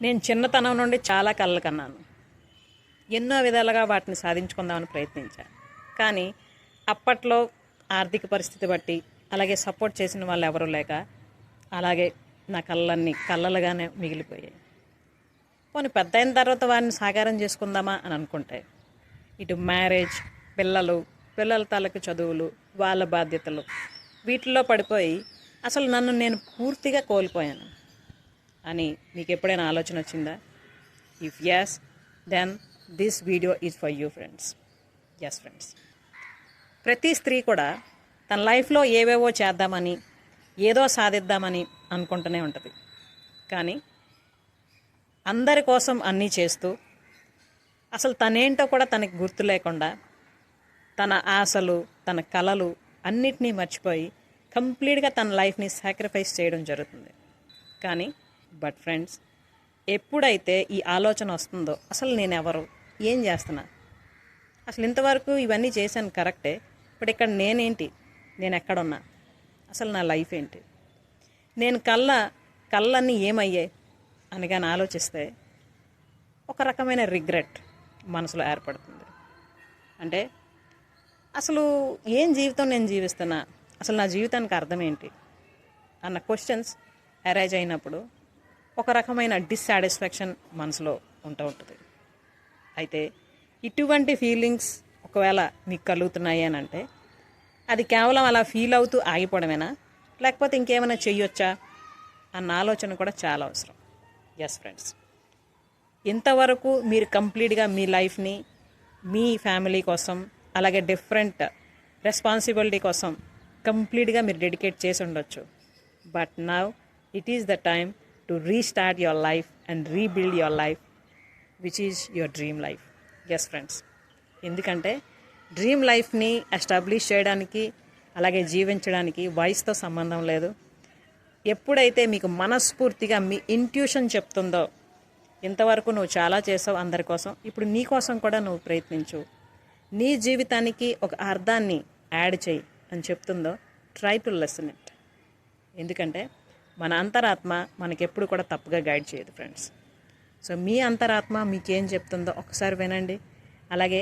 నేను చిన్నతనం నుండి చాలా కళ్ళు కన్నాను. ఎన్నో విధాలుగా వాటిని సాధించుకుందామని ప్రయత్నించాను కానీ అప్పట్లో ఆర్థిక పరిస్థితి బట్టి అలాగే సపోర్ట్ చేసిన వాళ్ళు ఎవరు లేక అలాగే నా కళ్ళన్నీ కళ్ళలుగానే మిగిలిపోయాయి. పోనీ పెద్ద అయిన తర్వాత వారిని సాకారం చేసుకుందామా అని అనుకుంటే ఇటు మ్యారేజ్ పిల్లలు పిల్లల తాలూకు చదువులు వాళ్ళ బాధ్యతలు వీటిల్లో పడిపోయి అసలు నన్ను నేను పూర్తిగా కోల్పోయాను. అని మీకు ఎప్పుడైనా ఆలోచన వచ్చిందా? If yes then this video is for you friends yes friends ప్రతి స్త్రీ కూడా తన లైఫ్లో ఏవేవో చేద్దామని ఏదో సాధిద్దామని అనుకుంటూనే ఉంటుంది. కానీ అందరి కోసం అన్నీ చేస్తూ అసలు తనేంటో కూడా తనకి గుర్తు లేకుండా తన ఆశలు తన కళలు అన్నిటినీ మర్చిపోయి కంప్లీట్గా తన లైఫ్ని సాక్రిఫైస్ చేయడం జరుగుతుంది. కానీ బట్ ఫ్రెండ్స్ ఎప్పుడైతే ఈ ఆలోచన వస్తుందో అసలు నేను ఎవరు ఏం చేస్తున్నా? అసలు ఇంతవరకు ఇవన్నీ చేశాను కరెక్టే ఇప్పుడు ఇక్కడ నేనేంటి? నేను ఎక్కడున్నా అసలు నా లైఫ్ ఏంటి? నేను కళ్ళ కళ్ళన్నీ ఏమయ్యాయి అని కానీ ఆలోచిస్తే ఒక రకమైన రిగ్రెట్ మనసులో ఏర్పడుతుంది. అంటే అసలు ఏం జీవితం నేను జీవిస్తున్నా? అసలు నా జీవితానికి అర్థం ఏంటి? అన్న క్వశ్చన్స్ అరైజ్ అయినప్పుడు ఒక రకమైన డిస్సాటిస్ఫాక్షన్ మనసులో ఉంటూ ఉంటుంది. అయితే ఇటువంటి ఫీలింగ్స్ ఒకవేళ మీకు కలుగుతున్నాయి అని అంటే అది కేవలం అలా ఫీల్ అవుతూ ఆగిపోవడమేనా? లేకపోతే ఇంకేమైనా చెయ్యొచ్చా? అన్న ఆలోచన కూడా చాలా అవసరం. ఎస్ ఫ్రెండ్స్ ఇంతవరకు మీరు కంప్లీట్గా మీ లైఫ్ని మీ ఫ్యామిలీ కోసం అలాగే డిఫరెంట్ రెస్పాన్సిబిలిటీ కోసం కంప్లీట్గా మీరు డెడికేట్ చేసి ఉండొచ్చు. But now it is the time to restart your life and rebuild your life which is your dream life yes friends ఎందుకంటే డ్రీమ్ లైఫ్ని ఎస్టాబ్లిష్ చేయడానికి అలాగే జీవించడానికి వయసుతో సంబంధం లేదు. ఎప్పుడైతే మీకు మనస్ఫూర్తిగా మీ ఇంట్యూషన్ చెప్తుందో ఇంతవరకు నువ్వు చాలా చేసావు అందరి కోసం ఇప్పుడు నీ కోసం కూడా నువ్వు ప్రయత్నించు. నీ జీవితానికి ఒక అర్థాన్ని యాడ్ చేయి అని చెప్తుందో ట్రై టు లెసన్ ఇట్ ఎందుకంటే మన అంతరాత్మ మనకెప్పుడు కూడా తప్పుగా గైడ్ చేయదు ఫ్రెండ్స్ సో మీ అంతరాత్మ మీకేం చెప్తుందో ఒకసారి వినండి. అలాగే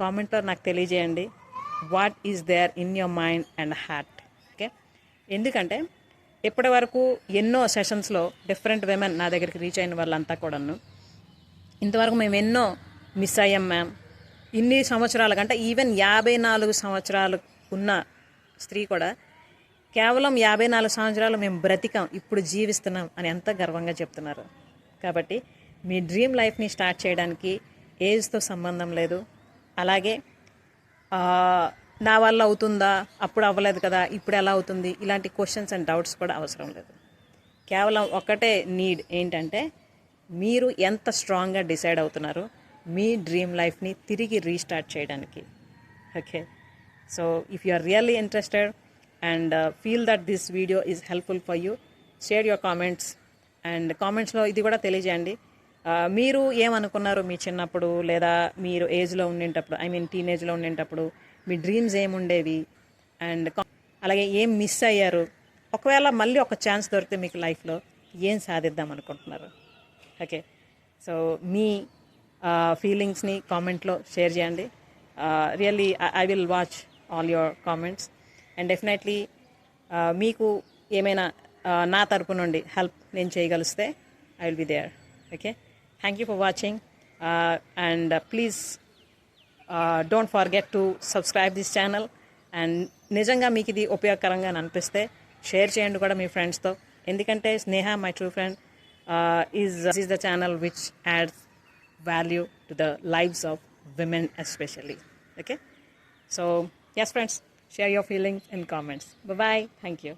కామెంట్లో నాకు తెలియజేయండి. What is there in your mind and heart okay ఎందుకంటే ఇప్పటి వరకు ఎన్నో సెషన్స్లో డిఫరెంట్ విమెన్ నా దగ్గరికి రీచ్ అయిన వాళ్ళంతా కూడాను. ఇంతవరకు మేము ఎన్నో మిస్ అయ్యాం మ్యామ్ ఇన్ని సంవత్సరాల కంటే ఈవెన్ యాభై నాలుగు సంవత్సరాలు ఉన్న స్త్రీ కూడా కేవలం యాభై నాలుగు సంవత్సరాలు మేము బ్రతికాం ఇప్పుడు జీవిస్తున్నాం అని ఎంత గర్వంగా చెప్తున్నారు. కాబట్టి మీ డ్రీమ్ లైఫ్ని స్టార్ట్ చేయడానికి ఏజ్తో సంబంధం లేదు. అలాగే నా వల్ల అవుతుందా అప్పుడు అవ్వలేదు కదా ఇప్పుడు ఎలా అవుతుంది ఇలాంటి క్వశ్చన్స్ అండ్ డౌట్స్ కూడా అవసరం లేదు. కేవలం ఒకటే నీడ్ ఏంటంటే మీరు ఎంత స్ట్రాంగ్గా డిసైడ్ అవుతున్నారు మీ డ్రీమ్ లైఫ్ని తిరిగి రీస్టార్ట్ చేయడానికి. Okay so if you are really interested and feel that this video is helpful for you share your comments and కామెంట్స్లో ఇది కూడా తెలియజేయండి. మీరు ఏమనుకున్నారు మీ చిన్నప్పుడు లేదా మీరు ఏజ్లో ఉండేటప్పుడు ఐ మీన్ టీనేజ్లో ఉండేటప్పుడు మీ డ్రీమ్స్ ఏముండేవి? అండ్ అలాగే ఏం మిస్ అయ్యారు? ఒకవేళ మళ్ళీ ఒక ఛాన్స్ దొరికితే మీకు లైఫ్లో ఏం సాధిద్దాం అనుకుంటున్నారు? ఓకే సో మీ ఫీలింగ్స్ని కామెంట్లో షేర్ చేయండి. Really I will watch all your comments and definitely uh, మీకు ఏమైనా uh, నా తరపు నుండి హెల్ప్ నేను చేయగలిస్తే I will be there okay thank you for watching and please don't forget to subscribe this channel and నిజంగా మీకు ఇది ఉపయోగకరంగా అనిపిస్తే షేర్ చేయండి కూడా మీ ఫ్రెండ్స్తో ఎందుకంటే Sneha my true friend is is the channel which adds value to the lives of women especially okay so yes friends Share your feelings in comments. Bye bye. Thank you.